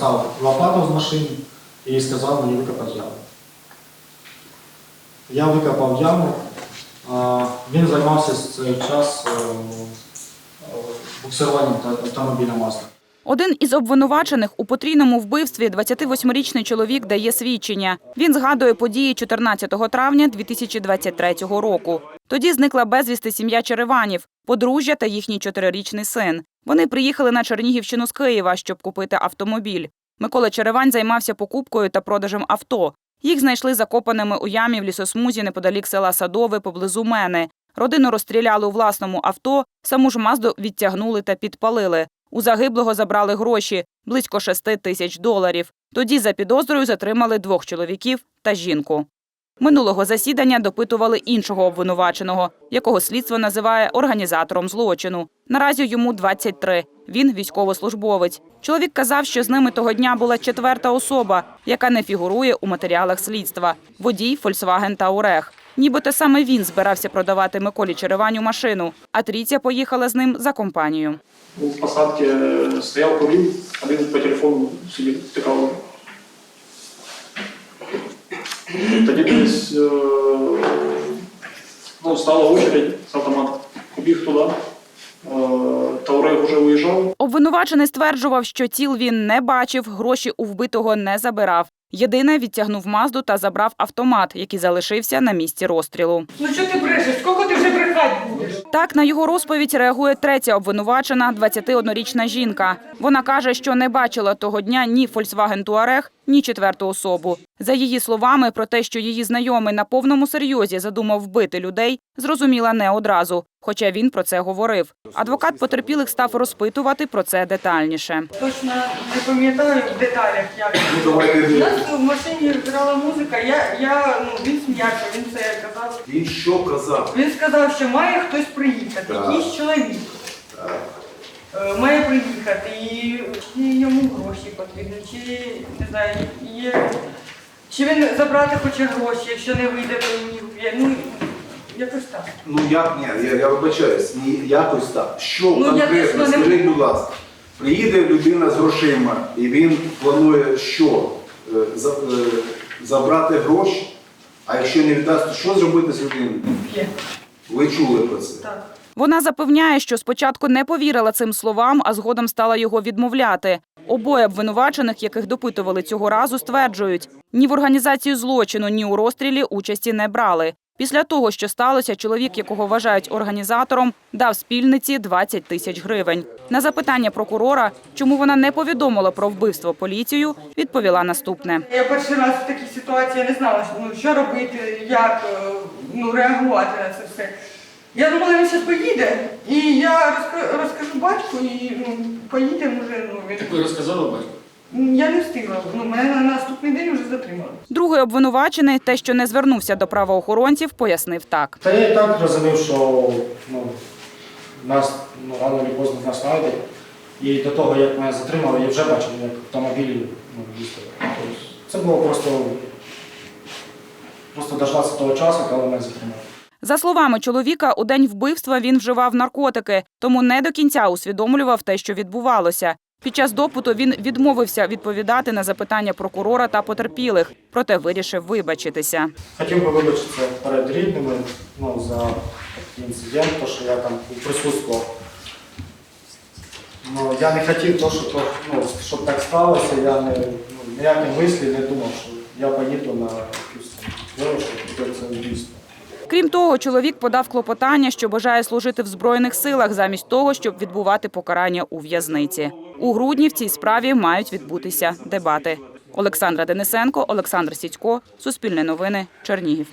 достав лопату з машини і сказав мені викопати яму. Я викопав яму. Він займався цей час е, буксируванням автомобіля Мазда. Один із обвинувачених у потрійному вбивстві 28-річний чоловік дає свідчення. Він згадує події 14 травня 2023 року. Тоді зникла безвісти сім'я Череванів, подружжя та їхній чотирирічний син. Вони приїхали на Чернігівщину з Києва, щоб купити автомобіль. Микола Черевань займався покупкою та продажем авто. Їх знайшли закопаними у ямі в лісосмузі неподалік села Садове поблизу мене. Родину розстріляли у власному авто, саму ж мазду відтягнули та підпалили. У загиблого забрали гроші близько 6 тисяч доларів. Тоді за підозрою затримали двох чоловіків та жінку. Минулого засідання допитували іншого обвинуваченого, якого слідство називає організатором злочину. Наразі йому 23. Він військовослужбовець. Чоловік казав, що з ними того дня була четверта особа, яка не фігурує у матеріалах слідства – водій Volkswagen Touareg. Нібито саме він збирався продавати Миколі Череваню машину, а трійця поїхала з ним за компанію. В посадці, е, стояв, курив, один по телефону сидів, тикав. Тоді десь е, ну, стала очередь з автомата. Побіг туди. Е, вже виїжджав. Обвинувачений стверджував, що тіл він не бачив, гроші у вбитого не забирав. Єдине відтягнув мазду та забрав автомат, який залишився на місці розстрілу. Ну що ти брешеш? Скільки ти вже брехати будеш? Так на його розповідь реагує третя обвинувачена, 21-річна жінка. Вона каже, що не бачила того дня ні Volkswagen Touareg, ні четверту особу. За її словами, про те, що її знайомий на повному серйозі задумав вбити людей, зрозуміла не одразу, хоча він про це говорив. Адвокат потерпілих став розпитувати про це детальніше. Точно не пам'ятаю в деталях, як. У нас в машині грала музика, я, я, ну, він сміявся, він це казав. Він що казав? Він сказав, що має хтось приїхати, Так. якийсь чоловік. Е, Має приїхати і йому гроші потрібні, чи не знаю, є. Чи він забрати хоче гроші, якщо не вийде, то мені вб'є. Ну, якось так. Ну як ні, я, я вибачаюсь, ні, якось так. Що Ну, я конкретно, точно не скажіть, можу. будь ласка, приїде людина з грошима і він планує що? Е, за- е, забрати гроші, а якщо не віддасть, то що зробити з людиною? Вб'є. Ви чули про це? Так. Вона запевняє, що спочатку не повірила цим словам, а згодом стала його відмовляти. Обоє обвинувачених, яких допитували цього разу, стверджують, ні в організацію злочину, ні у розстрілі участі не брали. Після того, що сталося, чоловік, якого вважають організатором, дав спільниці 20 тисяч гривень. На запитання прокурора, чому вона не повідомила про вбивство поліцію, відповіла наступне. Я перший раз в такій ситуації не знала, що, ну, що робити, як е, ну, реагувати на це все. Я думала, він зараз поїде, і я розка- розкажу батьку, і ну, поїдемо вже. Ну, він... Ви розказали батьку? Я не встигла. Ну, мене на наступний день вже затримали. Другий обвинувачений, те, що не звернувся до правоохоронців, пояснив так. Та я і так розумів, що ну, нас ну, рано чи поздно нас знайдуть. І до того, як мене затримали, я вже бачив, як автомобілі ну, їздили. Тобто Це було просто, просто дождатися того часу, коли мене затримали. За словами чоловіка, у день вбивства він вживав наркотики, тому не до кінця усвідомлював те, що відбувалося. Під час допиту він відмовився відповідати на запитання прокурора та потерпілих, проте вирішив вибачитися. Хотів би вибачитися перед рідними ну, за такий інцидент, то, що я там присутствував. Ну, я не хотів, то, що, то, ну, щоб так сталося, я не, ну, ніяких мислі не думав, що я поїду на якусь Крім того, чоловік подав клопотання, що бажає служити в збройних силах замість того, щоб відбувати покарання у в'язниці. У грудні в цій справі мають відбутися дебати. Олександра Денисенко, Олександр Сідько, Суспільне новини, Чернігів.